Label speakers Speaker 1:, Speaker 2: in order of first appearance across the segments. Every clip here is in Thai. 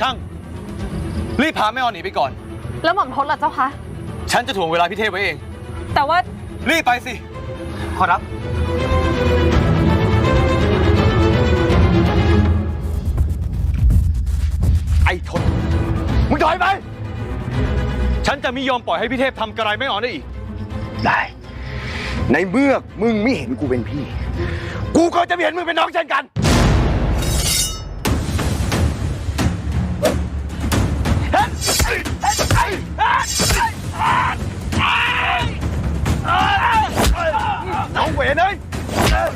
Speaker 1: ช่าง รีบพาแม่ออนหนีไปก่อน
Speaker 2: แล้วหม่อมทศล่ะเจ้าคะ
Speaker 1: ฉันจะถ่วงเวลาพี่เทพไว้เอง
Speaker 2: แต่ว่า
Speaker 1: รีบไปสิ ขอรับ ไอ้ทนมึงถอยไป ฉันจะไม่ยอมปล่อยให้พี่เทพทำกระไรไม่ออนได้อีก
Speaker 3: ได้ ในเมื่อมึงไม่เห็นกูเป็นพี่ กูก็จะไม่เห็นมึงเป็นน้องเช่นกัน น้องเวรเอ้ย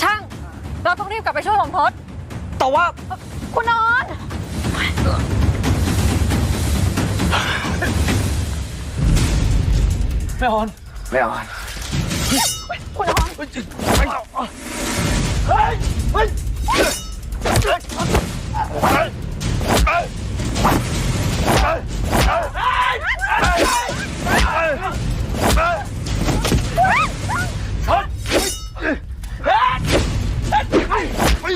Speaker 2: ช่างเราต้องรีบกลับไปช่วยหม่อมทศ
Speaker 1: แต่ว่า
Speaker 2: คุณนอน
Speaker 1: แม่ออน
Speaker 3: ไม่เอา
Speaker 2: คุณนอน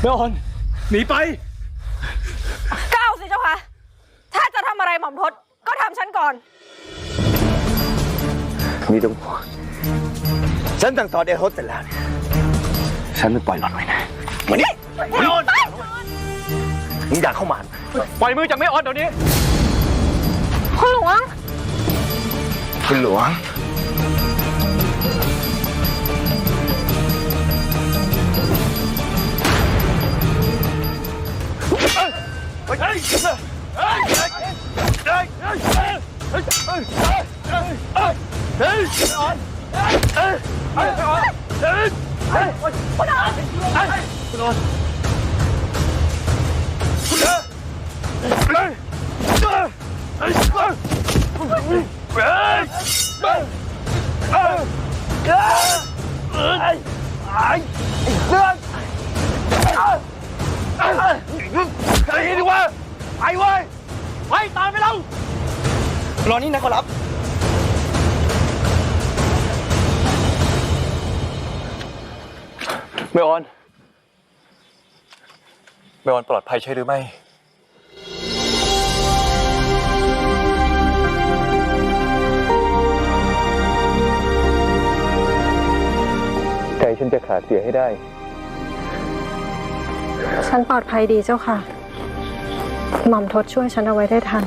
Speaker 1: แม่ออนหนีไป
Speaker 2: ก้าวสิเจ้าค่ะ ถ้าจะทำอะไรหม่อมทศก็ทำฉันก่อน
Speaker 3: มีต้องห่วงฉันสั่งสอนเอโฮสเสร็จแล้วเนี่ยฉันไม่ปล่อยหล่อนไว้นะมานี่มานี่มึงอยากเข้ามา
Speaker 1: ปล่อยมือจากแม่ออนเดี๋ยวนี้
Speaker 2: คุณหลวง
Speaker 3: คุณหลวง ไอ้เว้ย
Speaker 1: ไปตามไปแล้ว รอนี่นะขอรับแม่ออนแม่ออนปลอดภัยใช่หรือไม่ ใจฉันจะขาดเสียให้ได้
Speaker 2: ฉันปลอดภัยดีเจ้าค่ะ หม่อมทศช่วยฉันเอาไว้ได้ทัน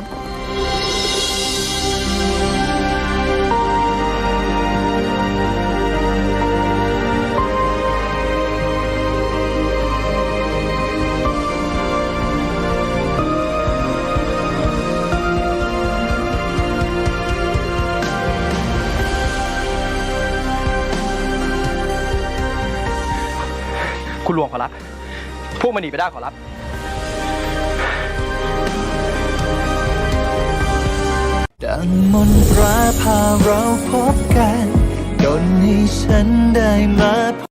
Speaker 1: คุณหลวงขอรับ พวกมันหนีไปได้ขอรับ
Speaker 4: ดังมนตราพาเราพบกันดนให้ฉันได้มาพ